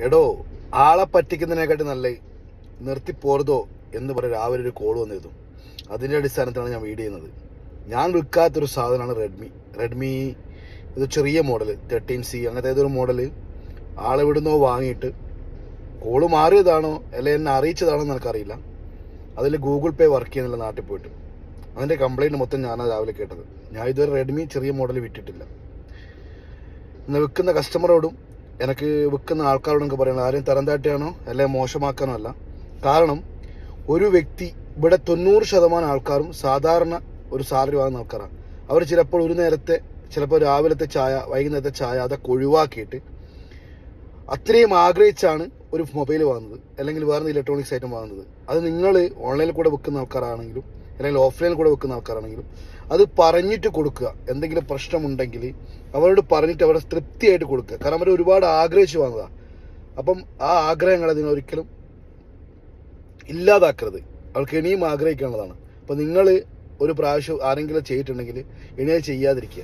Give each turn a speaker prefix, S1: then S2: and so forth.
S1: എടോ ആളെ പറ്റിക്കുന്നതിനെക്കാട്ടി നല്ല നിർത്തി പോരുതോ എന്ന് പറഞ്ഞ് രാവിലെ ഒരു കോൾ വന്നിരുന്നു അതിന്റെ അടിസ്ഥാനത്തിലാണ് ഞാൻ വീഡിയോ ചെയ്യുന്നത്. ഞാൻ വിൽക്കാത്തൊരു സാധനമാണ് റെഡ്മി റെഡ്മി ഇത് ചെറിയ മോഡൽ തേർട്ടീൻ സി അങ്ങനത്തെ ഏതൊരു മോഡൽ ആളെവിടുന്നോ വാങ്ങിയിട്ട് കോൾ മാറിയതാണോ അല്ലെ എന്നെ അറിയിച്ചതാണോ എന്ന് എനിക്കറിയില്ല. അതിൽ ഗൂഗിൾ പേ വർക്ക് ചെയ്യുന്നില്ല നാട്ടിൽ പോയിട്ട്. അതിന്റെ കംപ്ലൈന്റ് മൊത്തം ഞാനാണ് രാവിലെ കേട്ടത്. ഞാൻ ഇതുവരെ റെഡ്മി ചെറിയ മോഡൽ വിറ്റിട്ടില്ല. ഇന്ന് വിൽക്കുന്ന കസ്റ്റമറോടും എനിക്ക് വിൽക്കുന്ന ആൾക്കാരോടൊക്കെ പറയുന്നത് ആരെയും തരം താട്ടിയാണോ അല്ലെങ്കിൽ മോശമാക്കാനോ അല്ല. കാരണം ഒരു വ്യക്തി ഇവിടെ തൊണ്ണൂറ് ശതമാനം ആൾക്കാരും സാധാരണ ഒരു സാലറി വാങ്ങുന്ന ആൾക്കാരാണ് അവർ ചിലപ്പോൾ ഒരു നേരത്തെ ചിലപ്പോൾ രാവിലത്തെ ചായ വൈകുന്നേരത്തെ ചായ അതൊക്കെ ഒഴിവാക്കിയിട്ട് അത്രയും ആഗ്രഹിച്ചാണ് ഒരു മൊബൈൽ വാങ്ങുന്നത്. അല്ലെങ്കിൽ വേറെ ഇലക്ട്രോണിക്സ് ഐറ്റം വാങ്ങുന്നത്. അത് നിങ്ങൾ ഓൺലൈനിൽ കൂടെ വെക്കുന്ന ആൾക്കാരാണെങ്കിലും അല്ലെങ്കിൽ ഓഫ്ലൈനിൽ കൂടെ വെക്കുന്ന ആൾക്കാരാണെങ്കിലും അത് പറഞ്ഞിട്ട് കൊടുക്കുക. എന്തെങ്കിലും പ്രശ്നമുണ്ടെങ്കിൽ അവരോട് പറഞ്ഞിട്ട് അവരെ തൃപ്തിയായിട്ട് കൊടുക്കുക. കാരണം അവർ ഒരുപാട് ആഗ്രഹിച്ചു വാങ്ങുക. അപ്പം ആ ആഗ്രഹങ്ങൾ നിങ്ങൾ ഒരിക്കലും ഇല്ലാതാക്കരുത്. അവർക്ക് ഇനിയും ആഗ്രഹിക്കാനുള്ളതാണ്. അപ്പം നിങ്ങൾ ഒരു പ്രാവശ്യം ആരെങ്കിലും ചെയ്തിട്ടുണ്ടെങ്കിൽ ഇനി ചെയ്യാതിരിക്കുക.